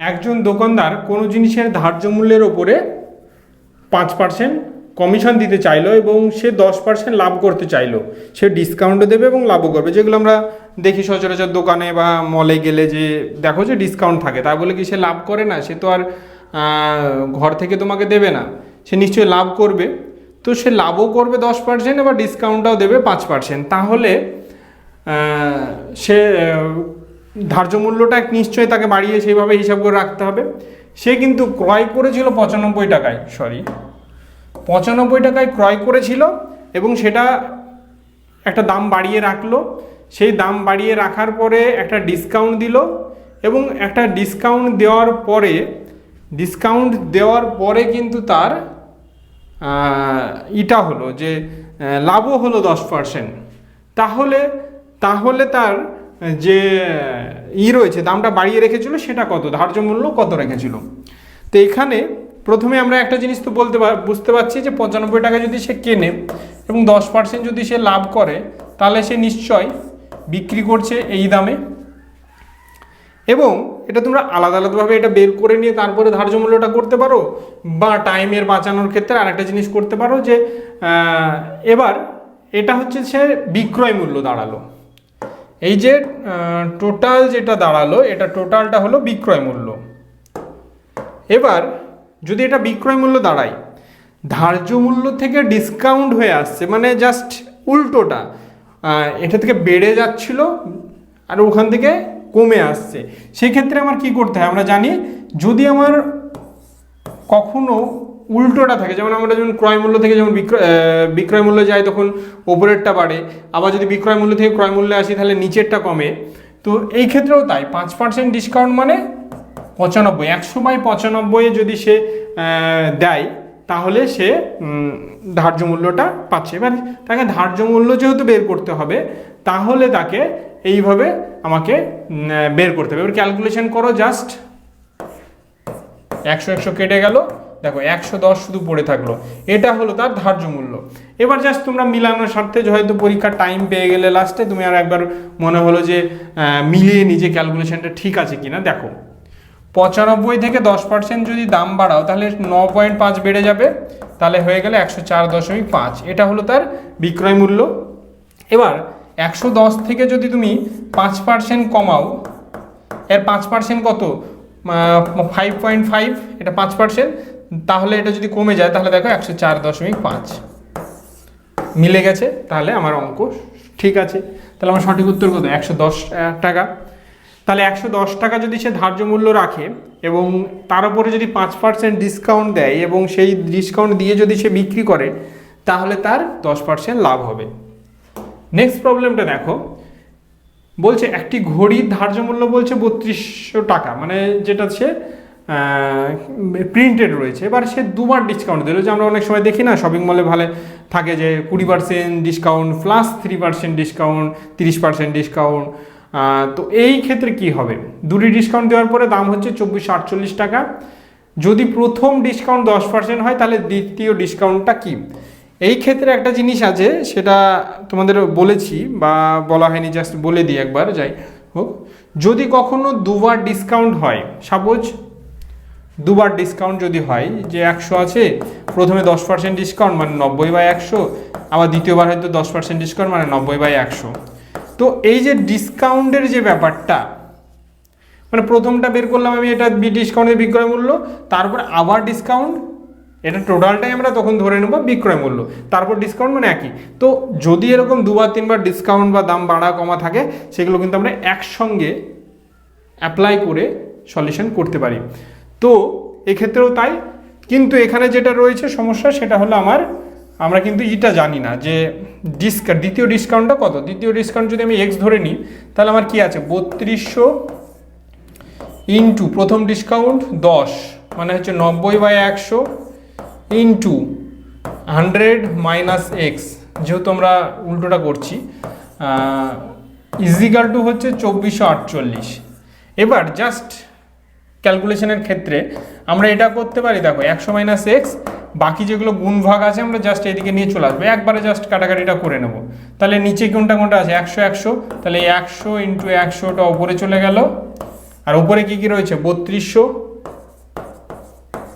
একজন দোকানদার কোনো জিনিসের ধার্য মূল্যের ওপরে পাঁচ পার্সেন্ট কমিশন দিতে চাইলো এবং সে দশ পার্সেন্ট লাভ করতে চাইলো। সে ডিসকাউন্টও দেবে এবং লাভও করবে। যেগুলো আমরা দেখি সচরাচর দোকানে বা মলে গেলে যে দেখো যে ডিসকাউন্ট থাকে, তা বলে কি সে লাভ করে না? সে তো আর ঘর থেকে তোমাকে দেবে না। সে নিশ্চয়ই লাভ করবে। তো সে লাভও করবে দশ পার্সেন্ট এবার ডিসকাউন্টটাও দেবে পাঁচ পার্সেন্ট তাহলে সে ধার্য মূল্যটা নিশ্চয়ই তাকে বাড়িয়ে সেইভাবে হিসাব করে রাখতে হবে। সে কিন্তু ক্রয় করেছিল পঁচানব্বই টাকায় সরি পঁচানব্বই টাকায় ক্রয় করেছিল এবং সেটা একটা দাম বাড়িয়ে রাখল। সেই দাম বাড়িয়ে রাখার পরে একটা ডিসকাউন্ট দিল এবং একটা ডিসকাউন্ট দেওয়ার পরে ডিসকাউন্ট দেওয়ার পরে কিন্তু তার ইটা হলো যে লাভও হলো দশ পার্সেন্ট তাহলে তাহলে তার যে, ই রয়েছে, দামটা বাড়িয়ে রেখেছিল, সেটা কত? ধার্য মূল্য কত রেখেছিল? তো এখানে প্রথমে আমরা একটা জিনিস তো বলতে বুঝতে পারছি যে পঁচানব্বই টাকা যদি সে কেনে এবং দশ পার্সেন্ট যদি সে লাভ করে, তাহলে সে নিশ্চয় বিক্রি করছে এই দামে। এবং এটা তোমরা আলাদা আলাদাভাবে এটা বের করে নিয়ে তারপরে ধার্য মূল্যটা করতে পারো বা টাইমের বাঁচানোর ক্ষেত্রে আরেকটা জিনিস করতে পারো যে এবার এটা হচ্ছে সে বিক্রয় মূল্য দাঁড়াল। এই যে টোটাল যেটা দাঁড়াল, এটা টোটালটা হলো বিক্রয় মূল্য। এবার, যদি এটা বিক্রয় মূল্য দাঁড়ায়, ধার্য মূল্য থেকে ডিসকাউন্ট হয়ে আসছে মানে জাস্ট উল্টোটা এটা থেকে বেড়ে যাচ্ছিল, আর ওখান থেকে কমে আসছে। সেক্ষেত্রে আমার কি করতে হয়? আমরা জানি, যদি আমার কখনো উল্টোটা থাকে, যেমন আমরা যেমন ক্রয় মূল্য থেকে যেমন বিক্রয় বিক্রয় মূল্য যায় তখন ওপরেরটা বাড়ে, আবার যদি বিক্রয় মূল্য থেকে ক্রয় মূল্যে আসি তাহলে নিচেরটা কমে। তো এই ক্ষেত্রেও তাই, পাঁচ পার্সেন্ট ডিসকাউন্ট মানে পঁচানব্বই, একশো বাই পঁচানব্বই যদি সে দেয়, তাহলে সে ধার্য মূল্যটা পাচ্ছে। এবার তাকে ধার্য মূল্য যেহেতু বের করতে হবে, তাহলে তাকে এইভাবে আমাকে বের করতে হবে। এবার ক্যালকুলেশন করো জাস্ট একশো একশো কেটে গেল দেখো, একশো দশ শুধু পড়ে থাকল। এটা হলো তার ধার্য মূল্য। এবার জাস্ট তোমরা মিলানোর স্বার্থে হয়তো পরীক্ষার টাইম পেয়ে গেলে লাস্টে তুমি আর একবার মনে হলো যে মিলিয়ে নিজে ক্যালকুলেশনটা ঠিক আছে কিনা, দেখো। পঁচানব্বই থেকে দশ পার্সেন্ট যদি দাম বাড়াও, তাহলে ন পয়েন্ট পাঁচ বেড়ে যাবে। তাহলে হয়ে গেলে একশো চার দশমিক পাঁচ। এটা হলো তার বিক্রয় মূল্য। এবার একশো দশ থেকে যদি তুমি পাঁচ পার্সেন্ট কমাও, এর পাঁচ পার্সেন্ট কত? ফাইভ পয়েন্ট ফাইভ এটা পাঁচ পার্সেন্ট তাহলে এটা যদি কমে যায়, তাহলে দেখো একশো চার দশমিক পাঁচ। মিলে গেছে, তাহলে আমার অঙ্ক ঠিক আছে। তাহলে আমার সঠিক উত্তর কত? একশো দশ টাকা। তাহলে একশো দশ টাকা যদি সে ধার্য মূল্য রাখে এবং তার উপরে যদি পাঁচ পার্সেন্ট ডিসকাউন্ট দেয় এবং সেই ডিসকাউন্ট দিয়ে যদি সে বিক্রি করে, তাহলে তার দশ পার্সেন্ট লাভ হবে। নেক্সট প্রবলেমটা দেখো। বলছে, একটি ঘড়ির ধার্য মূল্য বলছে বত্রিশশো টাকা। মানে যেটা সে প্রিন্টেড রয়েছে। এবার সে দুবার ডিসকাউন্ট দিল, যে আমরা অনেক সময় দেখি না শপিং মলে ভালো থাকে যে কুড়ি percent discount plus three percent discount তিরিশ পার্সেন্ট ডিসকাউন্ট তো এই ক্ষেত্রে কি হবে? দুটি ডিসকাউন্ট দেওয়ার পরে দাম হচ্ছে চব্বিশশো আটচল্লিশ টাকা। যদি প্রথম ডিসকাউন্ট দশ পার্সেন্ট হয়, তাহলে দ্বিতীয় ডিসকাউন্টটা কি? এই ক্ষেত্রে একটা জিনিস আছে, সেটা তোমাদের বলেছি, বা বলা হয়নি জাস্ট বলে দিই একবার, যাই হোক। যদি কখনো দুবার ডিসকাউন্ট হয় সাপোজ দুবার ডিসকাউন্ট যদি হয়, যে একশো আছে, প্রথমে দশ পার্সেন্ট ডিসকাউন্ট মানে নব্বই বাই একশো, আবার দ্বিতীয়বার হয়তো দশ পার্সেন্ট ডিসকাউন্ট মানে নব্বই বাই একশো। তো এই যে ডিসকাউন্টের যে ব্যাপারটা মানে প্রথমটা বের করলাম আমি, এটা ডিসকাউন্টের বিক্রয় মূল্য, তারপর আবার ডিসকাউন্ট এটা টোটালটাই আমরা তখন ধরে নেব বিক্রয় মূল্য, তারপর ডিসকাউন্ট মানে একই। তো যদি এরকম দুবার, তিনবার ডিসকাউন্ট বা দাম বাড়া কমা থাকে, সেগুলো কিন্তু আমরা একসঙ্গে অ্যাপ্লাই করে সলিউশন করতে পারি। তো এক্ষেত্রেও তাই। কিন্তু এখানে যেটা রয়েছে সমস্যা, সেটা হলো আমার, আমরা কিন্তু এটা জানি না যে ডিসকাউন্ট দ্বিতীয় ডিসকাউন্টটা কত? দ্বিতীয় ডিসকাউন্ট যদি আমি এক্স ধরে নিই, তাহলে আমার কি আছে? বত্রিশশো ইন্টু প্রথম ডিসকাউন্ট দশ মানে হচ্ছে নব্বই বাই একশো ইন্টু হান্ড্রেড মাইনাস এক্স যেহেতু আমরা উল্টোটা করছি ইজিক্যাল টু হচ্ছে চব্বিশশো আটচল্লিশ। এবার জাস্ট ক্যালকুলেশনের ক্ষেত্রে আমরা এটা করতে পারি, দেখো, একশো মাইনাস এক্স বাকি যেগুলো গুণ ভাগ আছে, আমরা জাস্ট এদিকে নিয়ে চলে আসব। একবারে জাস্ট কাটাকাটিটা করে নেব। তাহলে নিচে কোনটা কোনটা আছে? একশো একশো। তাহলে একশো ইন্টু একশোটা ওপরে চলে গেল। আর উপরে কি কি রয়েছে? বত্রিশশো।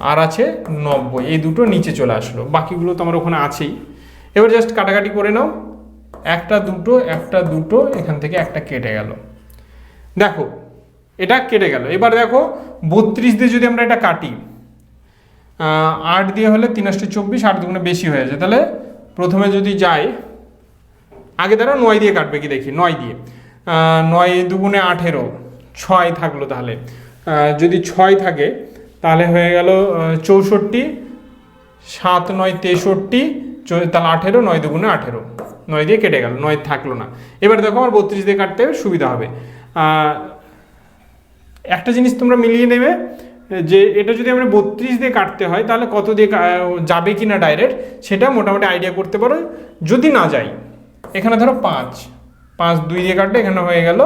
আর আছে নব্বই। এই দুটো নিচে চলে আসলো। বাকিগুলো তো আমার ওখানে আছেই। এবার জাস্ট কাটাকাটি করে নাও। একটা দুটো একটা দুটো, এখান থেকে একটা কেটে গেল। দেখো এটা কেটে গেল। এবার দেখো, বত্রিশ দিয়ে যদি আমরা এটা কাটি আট দিয়ে হলে তিন আটশো চব্বিশ, আট দুগুণে বেশি হয়ে যায়। তাহলে প্রথমে যদি যাই, আগে তারা নয় দিয়ে কাটবে কি দেখি, নয় দিয়ে। নয় দুগুণে আঠেরো, ছয় থাকল তাহলে। যদি ছয় থাকে, তাহলে হয়ে গেল চৌষট্টি, সাত নয় তেষট্টি তাহলে আঠেরো, নয় দুগুণে আঠেরো। নয় দিয়ে কেটে গেল, নয় থাকল না। এবার দেখো আমার বত্রিশ দিয়ে কাটতে সুবিধা হবে। একটা জিনিস তোমরা মিলিয়ে নেবে, যে এটা যদি আমরা বত্রিশ দিয়ে কাটতে হয়, তাহলে কত দিয়ে যাবে কি না ডাইরেক্ট সেটা মোটামুটি আইডিয়া করতে পারো, যদি না যাই। এখানে ধরো পাঁচ পাঁচ দুই দিয়ে কাটলে এখানে হয়ে গেল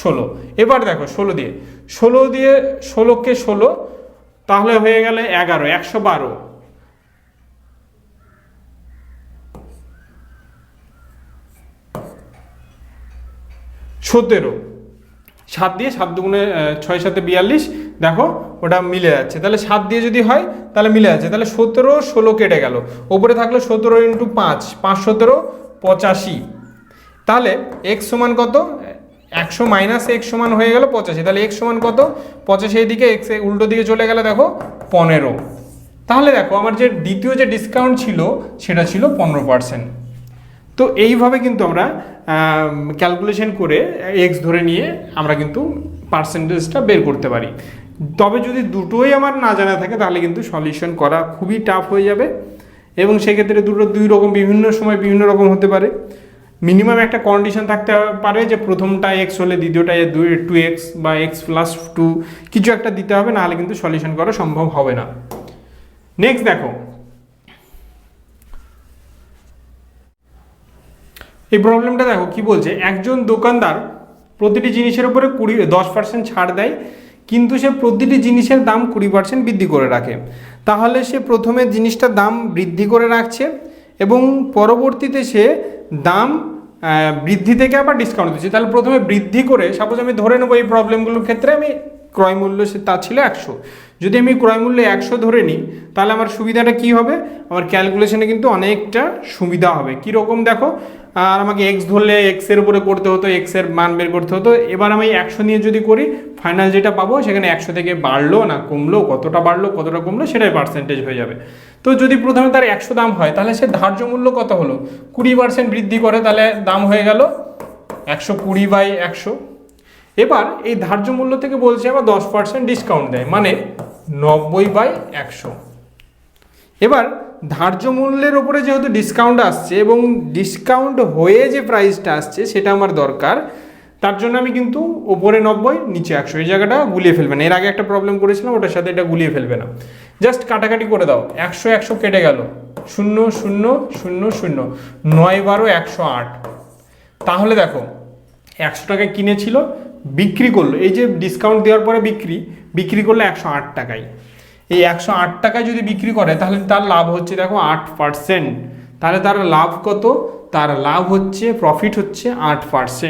ষোলো। এবার দেখো ষোলো দিয়ে ষোলো দিয়ে ষোলোকে ষোলো, তাহলে হয়ে গেলে এগারো, একশো বারো। সতেরো। সাত দিয়ে সাত দুগুণে ছয় সাথে বিয়াল্লিশ, দেখো ওটা মিলে যাচ্ছে। তাহলে সাত দিয়ে যদি হয়, তাহলে মিলে যাচ্ছে। তাহলে সতেরো ষোলো কেটে গেল। ওপরে থাকল সতেরো ইন্টু পাঁচ পাঁচ সতেরো পঁচাশি। তাহলে এক্স সমান কত? একশো মাইনাস এক্স সমান হয়ে গেল পঁচাশি। তাহলে এক্স সমান কত? পঁচাশি দিকে এক্স উল্টো দিকে চলে গেলে, দেখো পনেরো। তাহলে দেখো আমার যে দ্বিতীয় যে ডিসকাউন্ট ছিল, সেটা ছিল পনেরো পার্সেন্ট তো এইভাবে কিন্তু আমরা ক্যালকুলেশন করে এক্স ধরে নিয়ে আমরা কিন্তু পার্সেন্টেজটা বের করতে পারি। তবে যদি দুটোই আমার না জানা থাকে, তাহলে কিন্তু সলিউশন করা খুবই টাফ হয়ে যাবে। এবং সেক্ষেত্রে দুটো, দুই রকম বিভিন্ন সময় বিভিন্ন রকম হতে পারে। মিনিমাম একটা কন্ডিশন থাকতে পারে যে প্রথমটা এক্স হলে দ্বিতীয়টা দুই টু এক্স বা এক্স প্লাস টু কিছু একটা দিতে হবে, নাহলে কিন্তু সলিউশন করা সম্ভব হবে না। নেক্সট দেখো। এই প্রবলেমটা দেখো কি বলছে? একজন দোকানদার প্রতিটি জিনিসের উপরে কুড়ি, দশ পার্সেন্ট ছাড় দেয়, কিন্তু সে প্রতিটি জিনিসের দাম কুড়ি পার্সেন্ট বৃদ্ধি করে রাখে। তাহলে সে প্রথমে জিনিসটার দাম বৃদ্ধি করে রাখছে এবং পরবর্তীতে সে দাম বৃদ্ধি থেকে আবার ডিসকাউন্ট দিচ্ছে। তাহলে প্রথমে বৃদ্ধি করে সাপোজ আমি ধরে নেব এই প্রবলেমগুলোর ক্ষেত্রে আমি ক্রয় মূল্য সে, তা ছিল একশো। যদি আমি ক্রয় মূল্য একশো ধরে নিই, তাহলে আমার সুবিধাটা কি হবে? আমার ক্যালকুলেশনে কিন্তু অনেকটা সুবিধা হবে। কীরকম দেখো? আর আমাকে এক্স ধরলে এক্সের উপরে করতে হতো এক্সের মান বের করতে হতো। এবার আমি একশো নিয়ে যদি করি ফাইনাল যেটা পাবো, সেখানে একশো থেকে বাড়লো না কমলো, কতটা বাড়লো, কতটা কমলো, সেটাই পার্সেন্টেজ হয়ে যাবে। তো যদি প্রথমে তার একশো দাম হয়, তাহলে সে ধার্য মূল্য কত হলো? কুড়ি পার্সেন্ট বৃদ্ধি করে, তাহলে দাম হয়ে গেল একশো কুড়ি বাই একশো। এবার এই ধার্য মূল্য থেকে বলছে আবার দশ পার্সেন্ট ডিসকাউন্ট দেয় মানে নব্বই বাই একশো। এবার ধার্য মূল্যের ওপরে যেহেতু ডিসকাউন্ট আসছে এবং ডিসকাউন্ট হয়ে যে প্রাইসটা আসছে সেটা আমার দরকার, তার জন্য আমি কিন্তু ওপরে নব্বই, নিচে একশো। এই জায়গাটা গুলিয়ে ফেলবে না। এর আগে একটা প্রবলেম করেছিলাম, ওটার সাথে এটা গুলিয়ে ফেলবে না। জাস্ট কাটাকাটি করে দাও। একশো একশো কেটে গেল। শূন্য শূন্য শূন্য শূন্য। নয় বারো, একশো আট। তাহলে দেখো, একশো টাকায় কিনেছিল, বিক্রি করল। এই যে ডিসকাউন্ট দেওয়ার পরে বিক্রি বিক্রি করল একশো আট টাকায়। এই একশো আট টাকায় যদি বিক্রি করে, তাহলে তার লাভ হচ্ছে দেখো আট পার্সেন্ট তাহলে তার লাভ কত? তার লাভ হচ্ছে প্রফিট হচ্ছে আট পার্সেন্ট